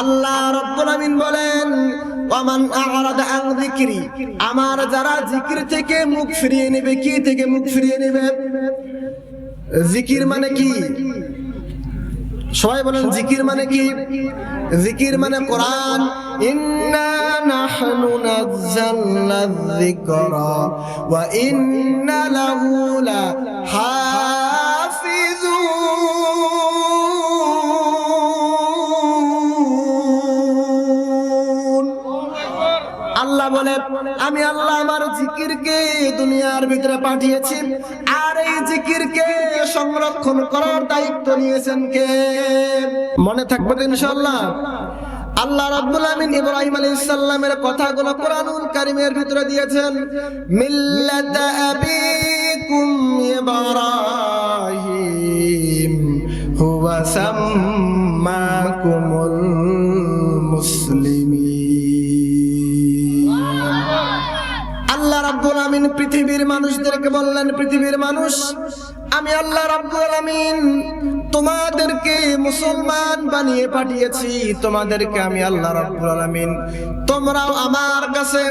আল্লাহ রব্বুল আমিন বলেন, ওয়ামান আ'রাদা আন যিকরি আমার যারা জিকির থেকে মুখ ফিরিয়ে নেবে, কি থেকে মুখ ফিরিয়ে নেবে? জিকির মানে কি? সবাই বলেন জিকির মানে কি? জিকির মানে কোরআন, ইন্না নাহনু নাযালনা যিকরা ওয়া ইন্না লাহু লাহাফিজুন আল্লাহ বলে, আমি আল্লাহ আমার জিকিরকে দুনিয়ার ভিতরে পাঠিয়েছি। আর এই জিকিরকে সংরক্ষণ করার দায়িত্ব নিয়েছেন কে? মনে থাকবে ইনশাআল্লাহ। আল্লাহ রাব্বুল আমিন ইব্রাহিম আলাইহিস সালামের কথাগুলো কোরআনুল কারীমের ভিতরে দিয়েছেন। মিল্লাত আবিকুম ইব্রাহিম হুয়া সাম্মাকুমুল পৃথিবীর মানুষদেরকে বললেন পৃথিবীর মানুষ আমি আল্লাহ রাব্বুল আমিন তোমাদেরকে মুসলমান বানিয়ে পাঠিয়েছি। তোমাদেরকে আমি আল্লাহ রাব্বুল আলামিন। তোমরাও আমার কাছে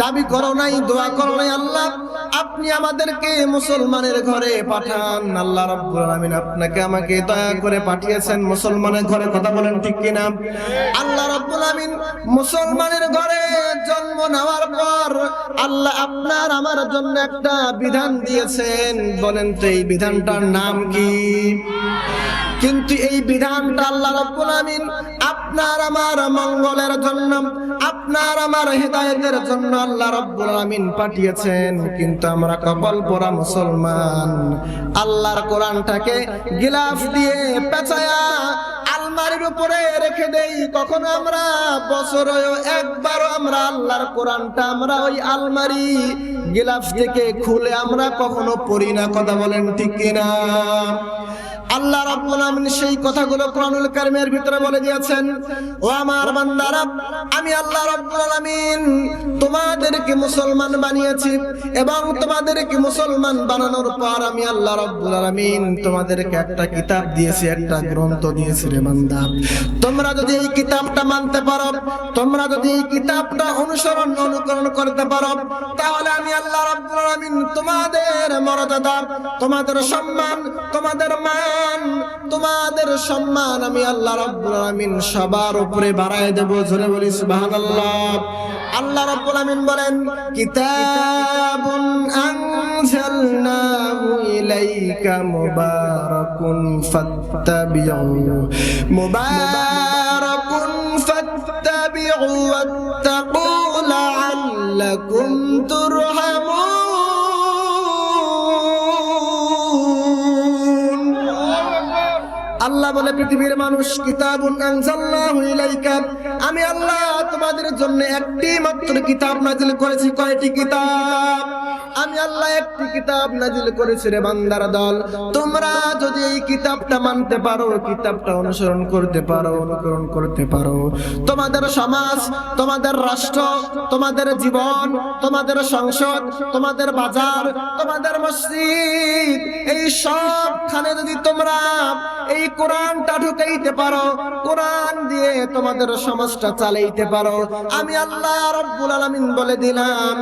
দাবি করো নাই, দোয়া করো নাই, আল্লাহ, আপনি আমাদেরকে মুসলমানের ঘরে পাঠান। আল্লাহ রাব্বুল আলামিন আপনাকে আমাকে দয়া করে পাঠিয়েছেন মুসলমানের ঘরে, কথা বলেন ঠিক কি কিনা? আল্লাহ রাব্বুল আমিন মুসলমানের ঘরে জন্ম নেওয়ার পর আল্লাহ আপনার, আমার জন্য একটা বিধান দিয়েছেন। বলেন তো এই বিধানটার নাম কি? কিন্তু এই বিধানটা আল্লাহ রাব্বুল আমিন আপনার আমার মঙ্গলের জন্য, আপনার আমার হেদায়েতের জন্য আল্লাহ রাব্বুল আমিন পাঠিয়েছেন। কিন্তু আমরা কপাল পরা মুসলমান। আল্লাহর কোরআনটাকে গিলাফ দিয়ে পেঁচায়া আলমারির উপরে রেখে দেই, কখনো আমরা বছরে একবারও আমরা আল্লাহর কোরআনটা, আমরা ওই আলমারি গিলাফ থেকে খুলে আমরা কখনো পড়ি না, কথা বলেন ঠিক কিনা? আল্লাহ রাব্বুল সেই কথাগুলো কোরআনুল কারীমের ভিতরে বলে দিয়েছেন, ও আমার বান্দারা, আমি আল্লাহ রাব্বুল আলামিন তোমাদেরকে মুসলমান বানিয়েছি এবং তোমাদেরকে মুসলমান বানানোর পর আমি আল্লাহ রাব্বুল আলামিন তোমাদেরকে একটা কিতাব দিয়েছি, একটা গ্রন্থ দিয়েছি রে বান্দা। তোমরা যদি এই কিতাবটা মানতে পারো, তোমরা যদি এই কিতাবটা অনুসরণ, অনুকরণ করতে পারো, তাহলে আমি আল্লাহ রাব্বুল আলামিন তোমাদের মর্যাদা, তোমাদের সম্মান, তোমাদের মান তোমাদের সম্মান আমি আল্লাহ রাব্বুল আলামিন সবার উপরে বাড়ায় দেব, জোরে বলি সুবহানাল্লাহ। আল্লাহ রাব্বুল আলামিন বলেন, কিতাবুন আনজালনাহু ইলাইকা মুবারাকুন ফাত্তাবিউ মুবারাকুন ফাত্তাবিউ ওয়াত্তাকু লাআল্লাকুম আল্লাহ বলে, পৃথিবীর মানুষ, কিতাবুন আনজাল্লাহু ইলাইকা। আমি আল্লাহ তোমাদের জন্য একটি মাত্র কিতাব নাজিল করেছি। কয়টি কিতাব? আমি আল্লাহ একটি কিতাব নাজিল করেছি রে বান্দার দল। তোমরা যদি এই কিতাবটা মানতে পারো, কিতাবটা অনুসরণ করতে পারো, অনুকরণ করতে পারো। তোমাদের সমাজ, তোমাদের রাষ্ট্র, তোমাদের জীবন, তোমাদের সংসদ, তোমাদের বাজার, তোমাদের মসজিদ, এই সবখানে যদি তোমরা এই কোরআনটা ঢুকাইতে পারো, কোরআন দিয়ে তোমাদের সমাজটা চালাইতে পারো। আমি আল্লাহ রব্বুল আলামিন বলে দিলাম,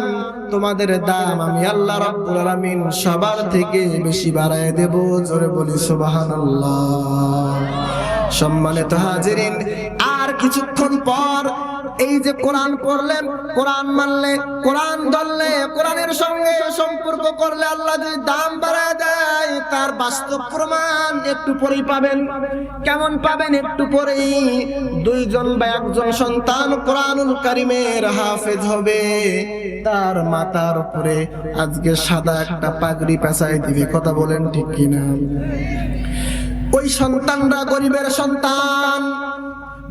তোমাদের দাম আমি আল্লাহ রাব্বুল আলামিন সবার থেকে বেশি বাড়ায় দেব, জোরে বলি সুবহানাল্লাহ। সম্মানিত হাজেরিন, আর কিছুক্ষণ পর এই যে কোরআন পড়লেন, কোরআন মানলে, কোরআন ধরলে, কোরআনের সঙ্গে সম্পর্ক করলে আল্লাহ যদি দাম বাড়ায় দেয়, তার বাস্তব প্রমাণ একটু পরেই পাবেন। কেমন পাবেন একটু পরেই? দুইজন বা একজন সন্তান কোরআনুল কারিমের হাফেজ হবে। তার মাথার উপরে আজকে সাদা একটা পাগড়ি পেঁচাই দিবে, কথা বলেন ঠিক কিনা? ওই সন্তানরা গরিবের সন্তান,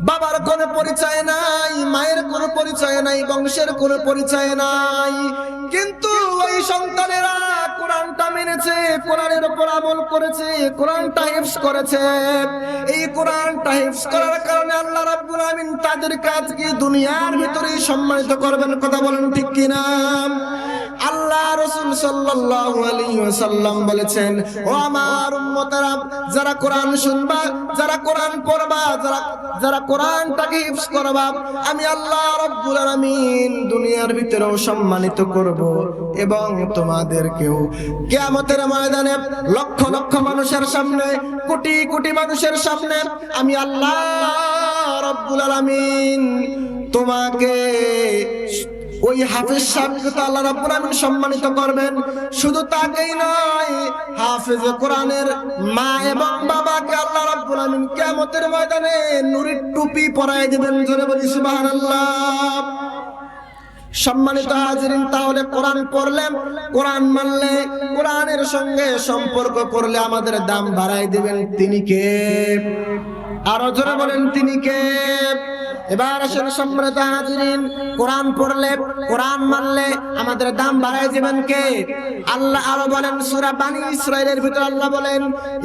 বাবার কোনো পরিচয় নাই, মায়ের কোনো পরিচয় নাই, বংশের কোনো পরিচয় নাই। কিন্তু ওই সন্তানেরা কোরআনটা মেনেছে, কোরআনের উপর আমল করেছে, কোরআনটা হিফজ করেছে। এই কোরআনটা হিফজ করার কারণে আল্লাহ রাব্বুল আমিন তাদের কাজকে দুনিয়ার ভিতরেই সম্মানিত করবেন, কথা বলেন ঠিক কি কিনা? আল্লাহ রাসূল সাল্লাল্লাহু আলাইহি ওয়াসাল্লাম বলেছেন, ও আমার উম্মতেরা যারা কোরআন শুনবা, যারা কোরআন পড়বা, যারা যারা কোরআনটাকে হিফজ করবা আমি আল্লাহ রাব্বুল আলামিন দুনিয়ার ভিতরেও সম্মানিত করব এবং তোমাদেরকেও কিয়ামতের ময়দানে লক্ষ লক্ষ মানুষের সামনে, কোটি কোটি মানুষের সামনে আমি আল্লাহ রাব্বুল আলামিন তোমাকে ওই হাফেজ সাহেবকে তো আল্লাহ রাব্বুল আলামিন সম্মানিত করবেন। শুধু তাকেই নয়, হাফেজ কোরআনের মা এবং বাবাকে আল্লাহ রাব্বুল আলামিন কিয়ামতের ময়দানে নুরের টুপি পরায় দিবেন, জোরে বলি সুবহানাল্লাহ। সম্মানিত হাজিরিন, তাহলে কোরআন পড়লে কোরআন মানলে, কোরআনের সঙ্গে সম্পর্ক করলে আমাদের দাম বাড়াই দিবেন তিনি কে? আরও জোরে বলেন তিনি কে? এবার আসেন সম্মানিত হাজিরিন কোরআন পড়লে কোরআন মানলে আমাদের দাম বাড়াই দিবেন কে আল্লাহ আরো বলেন সূরা বানী ইসরাইলের ভিতর আল্লাহ বলেন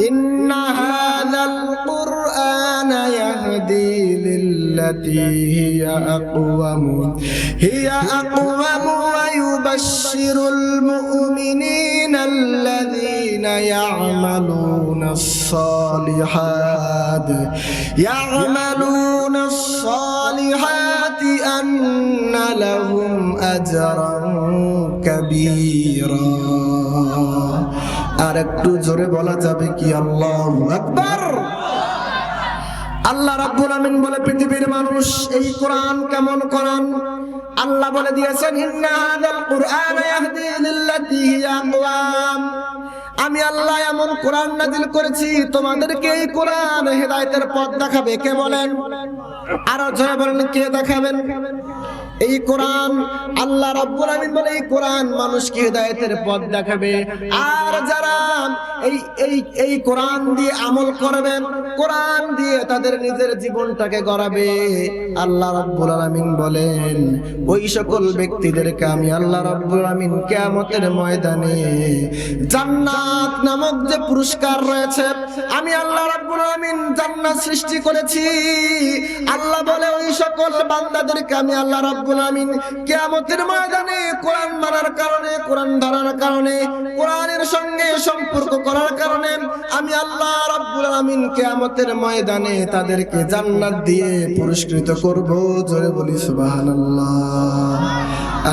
ইন্না হাযাল কুরআনা ইয়াহদি লিল্লাতী হিয়া আকওয়াম হিয়া আকওয়াম ওয়া ইউবাশশিরুল মুমিনিনা الذين يعملون الصالحات يعملون الصالحات أن لهم أجرا كبيرا আর একটু জোরে বলা যাবে কি আল্লাহ আকবার আল্লাহ রাব্বুল আমিন বলে পৃথিবীর মানুষ এই কোরআন কেমন কোরআন আল্লাহ বলে দিয়েছেন ইন্না হাদাল কুরআন ইয়াহদি লিল্লাতী হিয়া আকওয়াম আমি আল্লাহ এমন কোরআন নাজিল করেছি তোমাদেরকে এই কোরআন হেদায়েতের পথ দেখাবে কে বলেন আরও জয় বলেন কে দেখাবেন? এই কোরআন আল্লাহ রাব্বুল আমিন বলে, এই কোরআন মানুষকে হেদায়েতের পথ দেখাবে। আর যারা এই এই এই কোরআন দিয়ে আমল করবে, কোরআন দিয়ে তাদের নিজের জীবনটাকে গড়াবে, আল্লাহ রাব্বুল আলামিন বলেন, ওই সকল ব্যক্তিদেরকে আমি আল্লাহ রাব্বুল আলামিন কিয়ামতের ময়দানে জান্নাত নামক যে পুরস্কার রয়েছে, আমি আল্লাহ রাব্বুল আলামিন জান্নাত সৃষ্টি করেছি। আল্লাহ বলে, ওই সকল বান্দাদেরকে আমি আল্লাহ রাব্বুল আলামিন কিয়ামতের ময়দানে কোরআন মানার কারণে, কোরআন ধরার কারণে, কোরআনের সঙ্গে সম্পর্ক করার কারণে আমি আল্লাহ রাব্বুল আলামিন কিয়ামতের ময়দানে তাদেরকে জান্নাত দিয়ে পুরস্কৃত করব। জোরে বলি সুবহানাল্লাহ।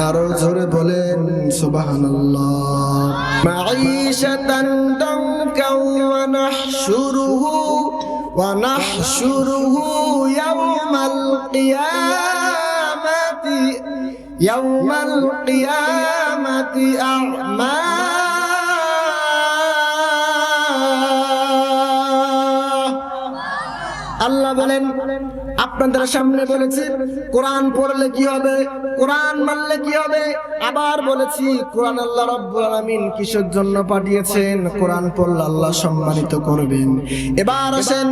আরও জোরে বলেন সুবহানাল্লাহ। মাঈশাতান দাঙ্কাও ওয়া নাহশুরুহু নাহশুরুহু ইয়াওমাল আ'মা আল্লাহ বলেন আপনাদের সামনে বলেছি কোরআন পড়লে কি হবে কোরআন মানলে কি হবে, আবার বলেছি কোরআন আল্লাহ রাব্বুল আলামিন কিসের জন্য পাঠিয়েছেন؟ কোরআন পড়লে আল্লাহ সম্মানিত করবেন। এবার আসেন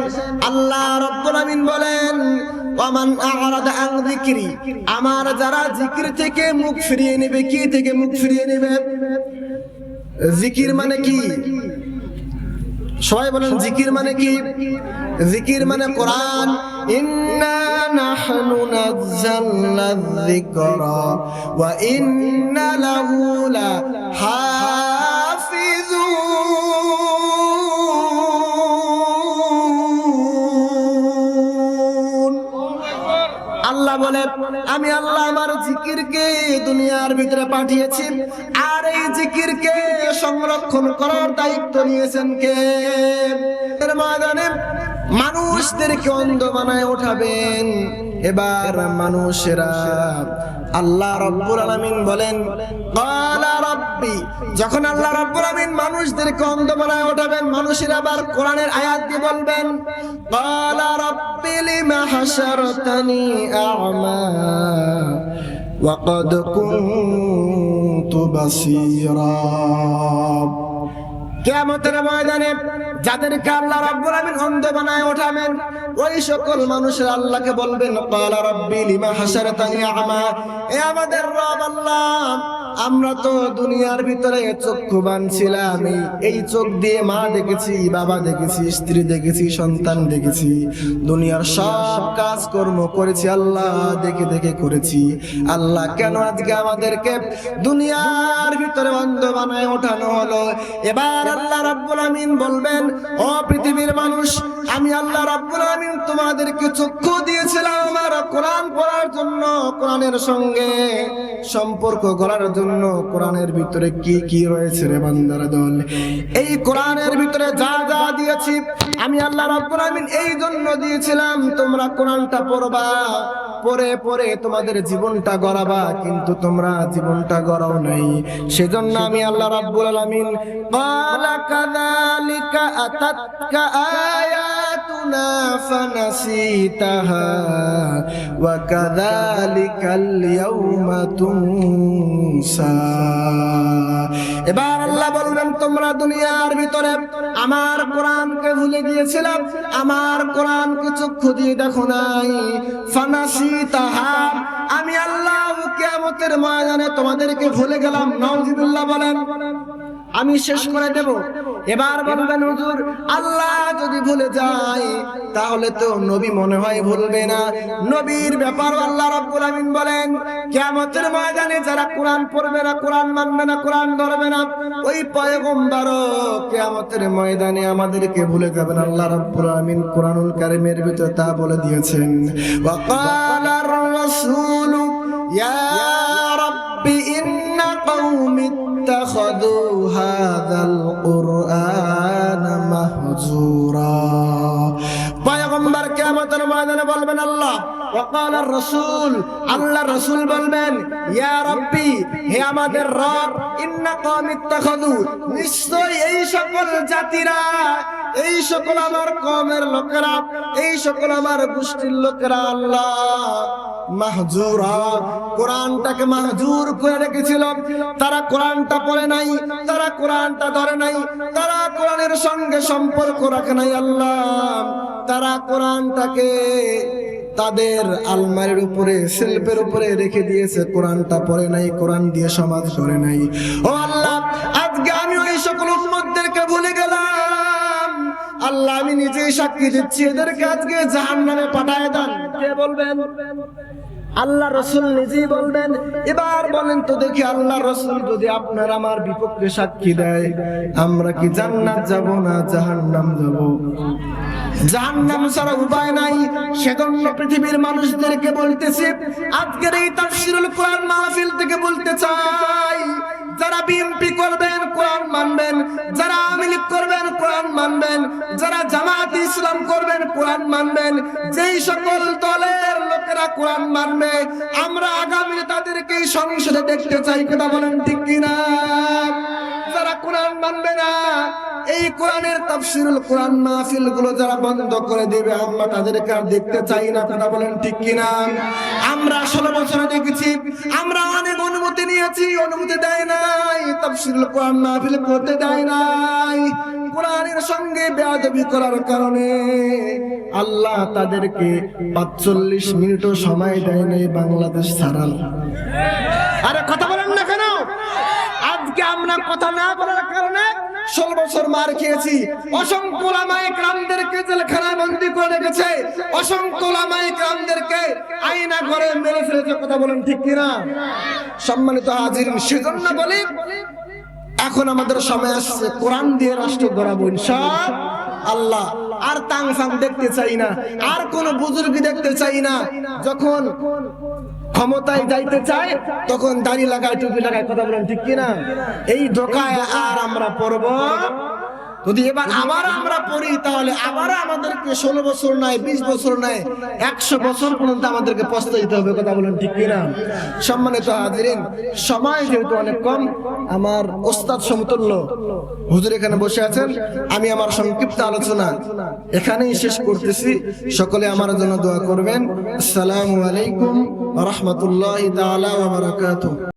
আল্লাহ রাব্বুল আলামিন বলেন ওয়ামান আমার যারা জিকির থেকে মুখ ফিরিয়ে নেবে, কি থেকে মুখ ফিরিয়ে নেবে? জিকির মানে কি? সবাই বলেন জিকির মানে কি? জিকির মানে কোরআন। ইন্না নাহনু নাযালনা যিকরা, ওয়া ইন্না লাহু লা আমি আল্লাহ আমার জিকিরকে দুনিয়ার ভিতরে পাঠিয়েছি। আর এই জিকিরকে সংরক্ষণ করার দায়িত্ব নিয়েছেন কে? ময়দানে মানুষদেরকে অন্ধ বানায় ওঠাবেন। এবার মানুষেরা আল্লাহ রব্বুল আলামিন বলেন আপনি যখন আল্লাহ রাব্বুল আমিন মানুষদেরকে অন্ধ বলায় ওঠাবেন, মানুষের আবার কোরআনের আয়াত দিয়ে বলবেন ক্বালা রাব্বি লিমা হাশারতানি আ'মা ওয়াকাদ কুনতু বাসীরা। কেয়ামতের ময়দানে যাদেরকে আল্লাহ রাব্বুল আমিন অন্ধ বানায় ওঠাবেন, ওই সকল মানুষের আল্লাহকে বলবেন ক্বালা রাব্বি লিমা হাশারতানি আ'মা। এ আমাদের রব আল্লাহ আমরা তো দুনিয়ার ভিতরে চক্ষু বানছিলাম। এই- চোখ দিয়ে মা দেখেছি, বাবা দেখেছি, স্ত্রী দেখেছি, সন্তান দেখেছি। দুনিয়ার সব কাজকর্ম করেছি, আল্লাহ দেখে দেখে করেছি। আল্লাহ কেন আজকে আমাদেরকে দুনিয়ার ভিতরে অন্ধ বানায় ওঠানো হলো? এবার আল্লাহ রাব্বুল আমিন বলবেন, ও পৃথিবীর মানুষ, আমি আল্লাহ রাব্বুল আমিন তোমাদেরকে চক্ষু দিয়েছিলাম আমার কোরআন পড়ার জন্য। কোরআনের সঙ্গে সম্পর্ক করার জন্য কোরআনের ভিতরে কি কি রয়েছে রে বান্দার দল? এই কোরআনের ভিতরে যা যা দিয়েছি, আমি আল্লাহ রাব্বুল আমিন এই জন্য দিয়েছিলাম, তোমরা কোরআনটা পড়বা। পরে পরে তোমাদের জীবনটা গড়াবা, কিন্তু তোমরা জীবনটা গড়াও নাই। সেজন্য আমি আল্লাহ রাব্বুল আলামিন ক্বালা কাযালিকা আতাতকা আয়াতুনা ফানাসিতাহা ওয়া কাযালিকাল ইয়াউমা তুনসা। এবার আল্লাহ বলবেন, তোমরা দুনিয়ার ভিতরে আমার কোরআনকে ভুলে গিয়েছিলাম, আমার কোরআনকে চক্ষু দিয়ে দেখো নাই। কিয়ামতের ময়দানে তোমাদেরকে ভুলে গেলাম, নাউজুবিল্লাহ বলেন। আমি শেষ করে দেব। এবার বলবেন, হুজুর, আল্লাহ যদি ভুলে যায়, তাহলে তো নবী মনে হয় ভুলবে না। নবীর ব্যাপার আল্লাহ রাব্বুল আমিন বলেন, কিয়ামতের ময়দানে যারা কোরআন পড়বে না, কোরআন মানবে না, কোরআন ধরবে না, ওই পয়গম্বরও কিয়ামতের ময়দানে আমাদেরকে ভুলে যাবেন। আল্লাহ রাব্বুল আমিন কোরআনুল কারীমের ভিতরে তা বলে দিয়েছেন। ওয়া ক্বালার রাসূলু ইয়া রাব্বি ইন্না কওমি اتخذوا هذا القرآن مهجورا পয়গম্বর কিয়ামতের ময়দানে বলবেন আল্লাহ وقال الرسول আল্লাহ রাসূল বলবেন ইয়া রাব্বি হে আমাদের রব ইন্না কওম ইত্তাখাযু নিশ্চয় এই সকল জাতিরা এই সকল আমার কমের লোকেরা এই সকল আমার গোষ্ঠীর লোকেরা আল্লাহ মাহজুরা কোরআনটাকে মাহজুর করে রেখেছিল তারা কোরআনটা পড়ে নাই তারা কোরআনটা ধরে নাই তারা কোরআনের সঙ্গে সম্পর্ক রাখে নাই আল্লাহ তারা কোরআনটাকে তাদের আলমারির উপরে, শিল্পের উপরে রেখে দিয়েছে। কোরআনটা পড়ে নাই, কোরআন দিয়ে সমাজ করে নাই। ও আল্লাহ, আজকে আমি ওই সকল উম্মতদেরকে ভুলে গেলাম। আল্লাহ, আমি নিজেই সাক্ষী দিচ্ছি, এদেরকে আজকে জাহান্নামে পাঠায় দেন। কে বলবেন? আল্লাহ রসুল নিজেই বলবেন। এবার বলেন তো দেখি আল্লাহ রসুল যদি আপনার আমার বিপক্ষে সাক্ষী দেয়, আমরা কি জান্নাত যাব না জাহান্নাম যাব? জাহান্নাম ছাড়া উপায় নাই। সেজন্য পৃথিবীর মানুষদেরকে বলতেছে, আজকের এই তাফসিরুল কোরআন মাহফিল থেকে বলতে চাই, যারা বিএনপি করবেন, কোরআন মানবেন, যারা আওয়ামী করবেন কোরআন মানবেন, যারা জামাত ইসলাম করবেন, কোরআন মানবেন। যেই সকল দলের লোকেরা কোরআন মানবে, আমরা আগামী তাদেরকে সংসদে দেখতে চাই, কথা বলেন ঠিক কিনা? যারা কোরআন মানবে না, এই কোরআনের তাফসিরুল কোরআন মাহফিলগুলো যারা বন্ধ করে দিবে, আমরা তাদেরকে আর দেখতে চাই না, কথা বলেন ঠিক কিনা? আমরা ষোলো বছরে দেখেছি, আমরা অনেক অনুমতি নিয়েছি, অনুমতি দেয় নাই, তাফসিরুল কোরআন মাহফিল করতে দেয় নাই। কোরআনের সঙ্গে বেয়াদবি করার কারণে আল্লাহ তাদেরকে পাঁচচল্লিশ মিনিটও সময় দেয় নাই বাংলাদেশ ছাড়াল আরে কথা বলেন না কেন? আজকে আমরা কথা না বলার কারণে ষোলো বছর মার খেয়েছি। অসংখ্য লামায় গ্রামদেরকে জেলখানায় বন্দি করে রেখেছে। অসংখ্য লামায় গ্রামদেরকে আইনা ঘরে মেরে ফেলেছে। কথা বলেন ঠিক কিনা? সম্মানিত হাজির, সেজন্য বলি এখন আমাদের সময় আসছে। কোরআন দিয়ে রাষ্ট্র গড়াবো ইনশাল আল্লাহ, আর তাং ফাং দেখতে চাই না, আর কোন বুজুর্গ দেখতে চাই না। যখন ক্ষমতায় যাইতে চায়, তখন দাড়ি লাগায়, টুপি লাগায়, কথা বলেন ঠিক কিনা? এই ধোকায় আর আমরা পড়ব। যদি এবার আবার আমরা পড়ি, তাহলে আবার আমাদেরকে ষোলো বছর নাই বিশ বছর নাই একশো বছর পর্যন্ত আমাদেরকে পস্তাইতে হবে, কথা বলেন ঠিক কিনা? সম্মানিত হাজিরিন, সময় যেহেতু অনেক কম, আমার ওস্তাদ সমতুল্য হুজুর এখানে বসে আছেন, আমি আমার সংক্ষিপ্ত আলোচনা এখানেই শেষ করতেছি। সকলে আমার জন্য দোয়া করবেন। আসসালামু আলাইকুম রহমতুল্লাহ বারাকাতুহু।